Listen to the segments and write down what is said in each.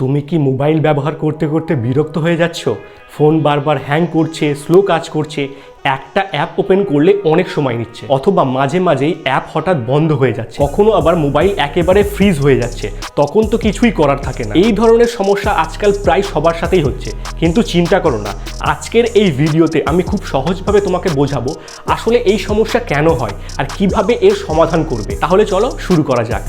তুমি কি মোবাইল ব্যবহার করতে করতে বিরক্ত হয়ে যাচ্ছ? ফোন বারবার হ্যাং করছে স্লো কাজ করছে, একটা অ্যাপ ওপেন করলে অনেক সময় নিচ্ছে। অথবা মাঝে মাঝেই অ্যাপ হঠাৎ বন্ধ হয়ে যাচ্ছে। কখনো আবার মোবাইল একেবারে ফ্রিজ হয়ে যাচ্ছে। তখন তো কিছুই করার থাকে না। এই ধরনের সমস্যা আজকাল প্রায় সবার সাথেই হচ্ছে। কিন্তু চিন্তা করো না। আজকের এই ভিডিওতে আমি খুব সহজভাবে তোমাকে বোঝাবো আসলে এই সমস্যা কেন হয় আর কীভাবে এর সমাধান করবে। তাহলে চলো শুরু করা যাক।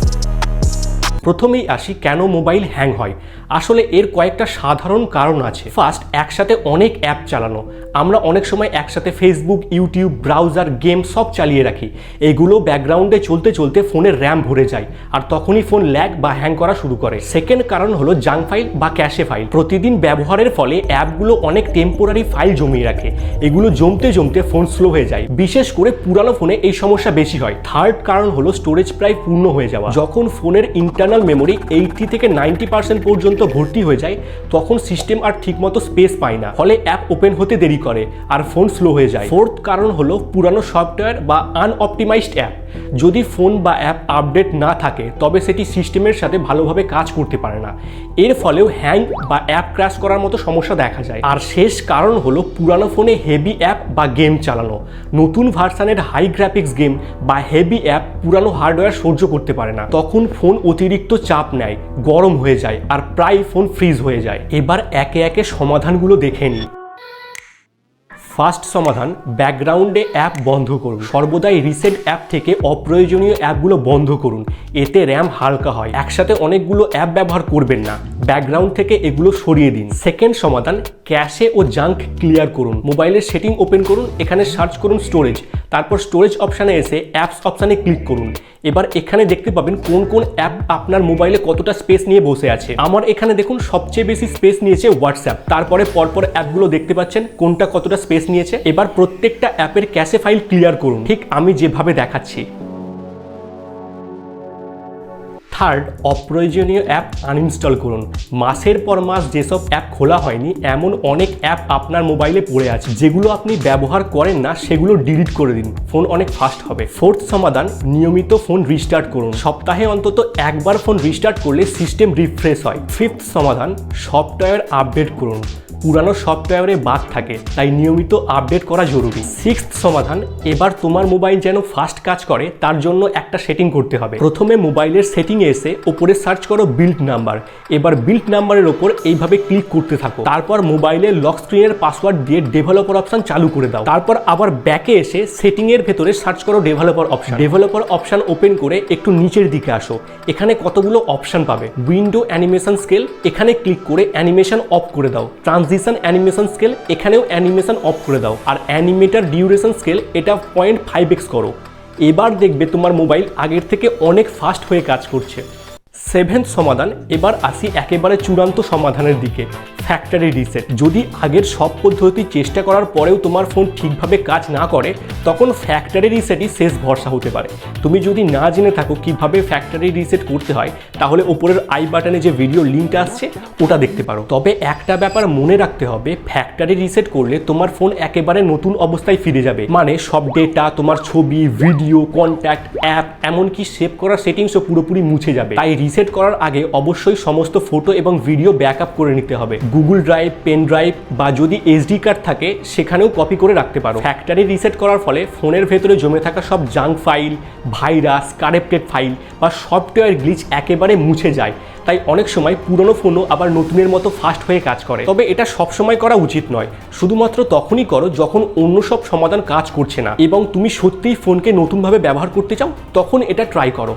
প্রথমেই আসি কেন মোবাইল হ্যাং হয়। আসলে এর কয়েকটা সাধারণ কারণ আছে। ফার্স্ট একসাথে অনেক অ্যাপ চালানো। আমরা অনেক সময় একসাথে ফেসবুক ইউটিউব ব্রাউজার গেম সব চালিয়ে রাখি। এগুলো ব্যাকগ্রাউন্ডে চলতে চলতে ফোনের র্যাম ভরে যায় আর তখনই ফোন ল্যাগ বা হ্যাং করা শুরু করে। সেকেন্ড কারণ হলো জাঙ্ক ফাইল বা ক্যাশে ফাইল প্রতিদিন ব্যবহারের ফলে অ্যাপগুলো অনেক টেম্পোরারি ফাইল জমিয়ে রাখে। এগুলো জমতে জমতে ফোন স্লো হয়ে যায়। বিশেষ করে পুরানো ফোনে এই সমস্যা বেশি হয়। থার্ড কারণ হলো স্টোরেজ প্রায় পূর্ণ হয়ে যাওয়া। যখন ফোনের ইন্টারনাল মেমোরি এইটটি থেকে নাইনটি পার্সেন্ট পর্যন্ত ভর্তি হয়ে যায়, তখন সিস্টেম আর ঠিকমতো স্পেস পায় না। ফলে অ্যাপ ওপেন হতে দেরি করে আর ফোন স্লো হয়ে যায়। ফোর্থ কারণ হলো পুরানো সফটওয়্যার বা আনঅপটিমাইজড অ্যাপ যদি ফোন বা অ্যাপ আপডেট না থাকে, তবে সেটি সিস্টেমের সাথে ভালোভাবে কাজ করতে পারে না। এর ফলেও হ্যাং বা অ্যাপ ক্র্যাশ করার মতো সমস্যা দেখা যায়। আর শেষ কারণ হলো পুরানো ফোনে হেভি অ্যাপ বা গেম চালানো। নতুন ভার্সানের হাই গ্রাফিক্স গেম বা হেভি অ্যাপ পুরানো হার্ডওয়্যার সহ্য করতে পারে না। তখন ফোন অতিরিক্ত চাপ নেয়, গরম হয়ে যায় আর প্রায় ফোন ফ্রিজ হয়ে যায়। এবার একে একে সমাধানগুলো দেখে নিই। ফার্স্ট সমাধান, ব্যাকগ্রাউন্ডে অ্যাপ বন্ধ করুন। সর্বদাই রিসেন্ট অ্যাপ থেকে অপ্রয়োজনীয় অ্যাপগুলো বন্ধ করুন। এতে র্যাম হালকা হয়। একসাথে অনেকগুলো অ্যাপ ব্যবহার করবেন না। ব্যাকগ্রাউন্ড থেকে এগুলো সরিয়ে দিন। সেকেন্ড সমাধান, ক্যাশে ও জাঙ্ক ক্লিয়ার করুন। মোবাইলের সেটিং ওপেন করুন, এখানে সার্চ করুন স্টোরেজ। তারপর স্টোরেজ অপশানে এসে অ্যাপস অপশানে ক্লিক করুন। এবার এখানে দেখতে পাবেন কোন কোন অ্যাপ আপনার মোবাইলে কতটা স্পেস নিয়ে বসে আছে। আমার এখানে দেখুন, সবচেয়ে বেশি স্পেস নিয়েছে হোয়াটসঅ্যাপ। তারপরে পরপর অ্যাপগুলো দেখতে পাচ্ছেন কোনটা কতটা স্পেস নিয়েছে। এবার প্রত্যেকটা অ্যাপের ক্যাশে ফাইল ক্লিয়ার করুন। ঠিক আমি যেভাবে দেখাচ্ছি। থার্ড, অপ্রয়োজনীয় অ্যাপ আনইনস্টল করুন। মাসের পর মাস যেসব অ্যাপ খোলা হয়নি, এমন অনেক অ্যাপ আপনার মোবাইলে পড়ে আছে। যেগুলো আপনি ব্যবহার করেন না, সেগুলো ডিলিট করে দিন। ফোন অনেক ফাস্ট হবে। ফোর্থ, সমাধান, নিয়মিত ফোন রিস্টার্ট করুন। সপ্তাহে অন্তত একবার ফোন রিস্টার্ট করলে সিস্টেম রিফ্রেশ হয়। ফিফথ, সমাধান, সফটওয়্যার আপডেট করুন। পুরানো সফটওয়্যারে বাগ থাকে, তাই নিয়মিত আপডেট করা জরুরি। সিক্সথ সমাধান, এবার তোমার মোবাইল যেন ফাস্ট কাজ করে, তার জন্য একটা সেটিং করতে হবে। প্রথমে মোবাইলের সেটিংয়ে এসে ওপরে সার্চ করো বিল্ড নাম্বার। এবার বিল্ড নাম্বারের ওপর এইভাবে ক্লিক করতে থাকো। তারপর মোবাইলের লক স্ক্রিনের পাসওয়ার্ড দিয়ে ডেভেলপার অপশন চালু করে দাও। তারপর আবার ব্যাকে এসে সেটিংয়ের ভেতরে সার্চ করো developer option. Developer option open করে একটু নিচের দিকে আসো। এখানে কতগুলো অপশন পাবে? উইন্ডো অ্যানিমেশন স্কেল, এখানে ক্লিক করে অ্যানিমেশন অফ করে দাও। ট্রানজিশন অ্যানিমেশন স্কেল এখানেও অ্যানিমেশন অফ করে দাও। আর অ্যানিমেটার ডিউরেশন স্কেল এটা পয়েন্ট ফাইভ এক্স করো। এবার দেখবে তোমার মোবাইল আগের থেকে অনেক ফাস্ট হয়ে কাজ করছে। সেভেন্থ সমাধান, এবার আসি একেবারে চূড়ান্ত সমাধানের দিকে। ফ্যাক্টরি রিসেট যদি আগের সব পদ্ধতি চেষ্টা করার পরেও তোমার ফোন ঠিকভাবে কাজ না করে, তখন ফ্যাক্টরি রিসেটই শেষ ভরসা হতে পারে। তুমি যদি না জেনে থাকো কীভাবে ফ্যাক্টরি রিসেট করতে হয়, তাহলে ওপরের আই বাটনে যে ভিডিও লিঙ্ক আসছে, ওটা দেখতে পারো। তবে একটা ব্যাপার মনে রাখতে হবে ফ্যাক্টরি রিসেট করলে তোমার ফোন একেবারে নতুন অবস্থায় ফিরে যাবে। মানে সব ডেটা তোমার ছবি ভিডিও কন্ট্যাক্ট অ্যাপ এমনকি সেভ করার সেটিংসও পুরোপুরি মুছে যাবে। তাই রিসেট করার আগে অবশ্যই সমস্ত ফটো এবং ভিডিও ব্যাকআপ করে নিতে হবে। গুগল ড্রাইভ পেন ড্রাইভ বা যদি এসডি কার্ড থাকে, সেখানেও কপি করে রাখতে পারো। ফ্যাক্টরি রিসেট করার ফলে ফোনের ভেতরে জমে থাকা সব junk file virus corrupted file বা সফটওয়্যার গ্লিচ একেবারে মুছে যায়। তাই অনেক সময় পুরনো ফোনও আবার নতুনের মতো ফাস্ট হয়ে কাজ করে। তবে এটা সবসময় করা উচিত নয়। শুধুমাত্র তখনই করো যখন অন্য সব সমাধান কাজ করছে না। এবং তুমি সত্যিই ফোনকে নতুনভাবে ব্যবহার করতে চাও, তখন এটা ট্রাই করো।